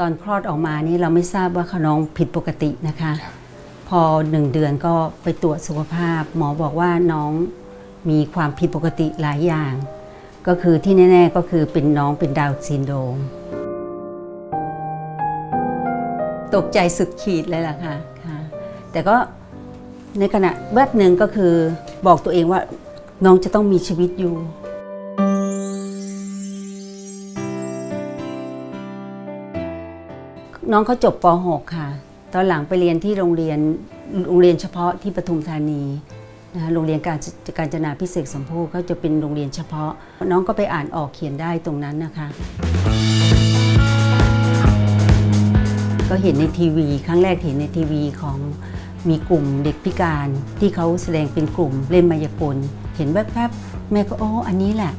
ตอนคลอดออกมานี่เราไม่ทราบว่าเขาน้องผิดปกตินะคะ พอหนึ่งเดือนก็ไปตรวจสุขภาพ หมอบอกว่าน้องมีความผิดปกติหลายอย่าง ก็คือที่แน่ ๆ ก็คือเป็นน้องเป็นดาวน์ซินโดรมตกใจสุดขีดเลยล่ะค่ะค่ะ แต่ก็ในขณะแวบหนึ่งก็คือบอกตัวเองว่าน้องจะต้องมีชีวิตอยู่ น้องเขาจบป .6 ค่ะ ตอนหลังไปเรียนที่โรงเรียนโรงเรียนเฉพาะที่ปทุมธานีนะคะโรงเรียนการการจนาพิเศษสมโพธิเขาจะเป็นโรงเรียนเฉพาะ น้องก็ไปอ่านออกเขียนได้ตรงนั้นนะคะ ก็เห็นในทีวี ครั้งแรกเห็นในทีวีของมีกลุ่มเด็กพิการที่เขาแสดงเป็นกลุ่มเล่นมายากลเห็นแวบๆแม่ก็โอ้อันนี้แหละ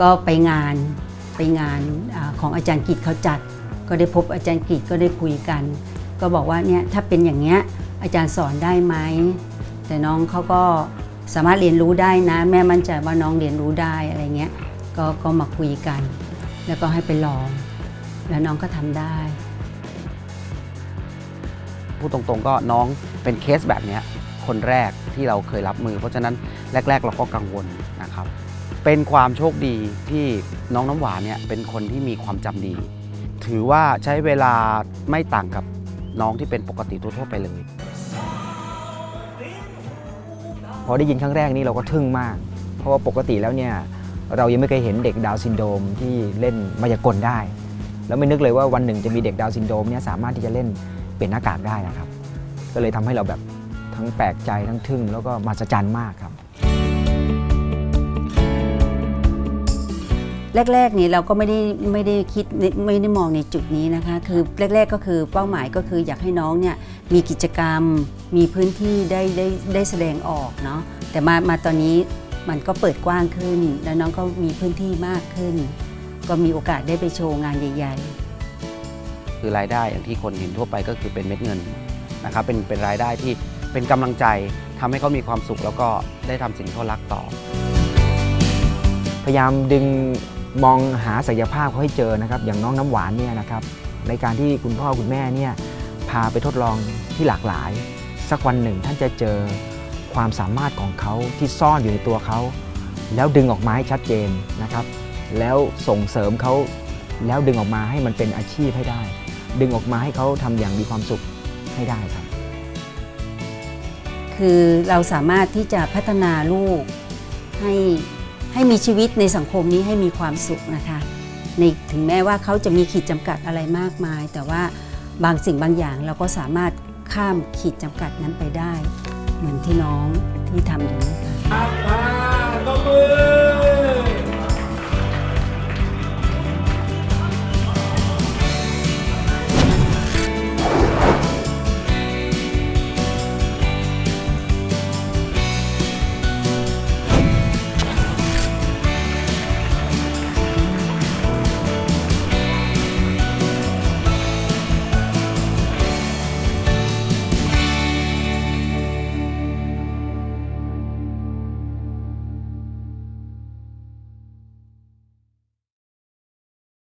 ก็ไปงานไปงานอของอาจารย์กิจเขาจัด ก็ได้พบอาจารย์กิจก็ได้คุยกัน ก็บอกว่าเนี่ยถ้าเป็นอย่างเงี้ยอาจารย์สอนได้ไหมแต่น้องเขาก็สามารถเรียนรู้ได้นะ แม่มั่นใจว่าน้องเรียนรู้ได้อะไรเงี้ยก็ก็มาคุยกัน แล้วก็ให้ไปลอง แล้วน้องก็ทำได้พูดตรงๆก็น้องเป็นเคสแบบเนี้ยคนแรกที่เราเคยรับมือ เพราะฉะนั้นแรก ๆ เราก็กังวลนะครับ เป็นความโชคดีที่น้องน้ำหวานเนี่ยเป็นคนที่มีความจำดี ถือว่าใช้เวลาไม่ต่างกับน้องที่เป็นปกติทั่วๆไปเลย พอได้ยินครั้งแรกนี่เราก็ทึ่งมาก เพราะว่าปกติแล้วเนี่ยเรายังไม่เคยเห็นเด็กดาวซินโดรมที่เล่นมายากลได้ แล้วไม่นึกเลยว่าวันหนึ่งจะมีเด็กดาวซินโดรมเนี่ยสามารถที่จะเล่นเป็นหน้ากากได้นะครับ ก็เลยทำให้เราแบบทั้งแปลกใจทั้งทึ่งแล้วก็มหัศจรรย์มากครับ แรกๆนี่เราก็ไม่ได้ไม่ได้คิดไม่ได้มองในจุดนี้นะคะ คือแรก ๆก็คือเป้าหมายก็คืออยากให้น้องเนี่ยมีกิจกรรม มีพื้นที่ได้ได้ได้แสดงออกเนาะแต่มามาตอนนี้มันก็เปิดกว้างขึ้น แล้วน้องก็มีพื้นที่มากขึ้น ก็มีโอกาสได้ไปโชว์งานใหญ่ๆ คือรายได้อย่างที่คนเห็นทั่วไปก็คือเป็นเม็ดเงินนะครับเป็นเป็นรายได้ที่เป็นกำลังใจทำให้เขามีความสุขแล้วก็ได้ทำสิ่งที่เขารักต่อ พยายามดึง มองหาศักยภาพเขาให้เจอนะครับ อย่างน้องน้ำหวานเนี่ยนะครับ ในการที่คุณพ่อคุณแม่เนี่ยพาไปทดลองที่หลากหลาย สักวันหนึ่งท่านจะเจอความสามารถของเขาที่ซ่อนอยู่ในตัวเขา แล้วดึงออกมาให้ชัดเจนนะครับ แล้วส่งเสริมเขาแล้วดึงออกมาให้มันเป็นอาชีพให้ได้ ดึงออกมาให้เขาทำอย่างมีความสุขให้ได้ครับ คือเราสามารถที่จะพัฒนาลูกให้ ให้มีชีวิตในสังคมนี้ให้มีความสุขนะคะในถึงแม้ว่าเขาจะมีขีดจำกัดอะไรมากมาย แต่ว่าบางสิ่งบางอย่างเราก็สามารถข้ามขีดจำกัดนั้นไปได้ เหมือนที่น้องที่ทำอยู่นี้ค่ะ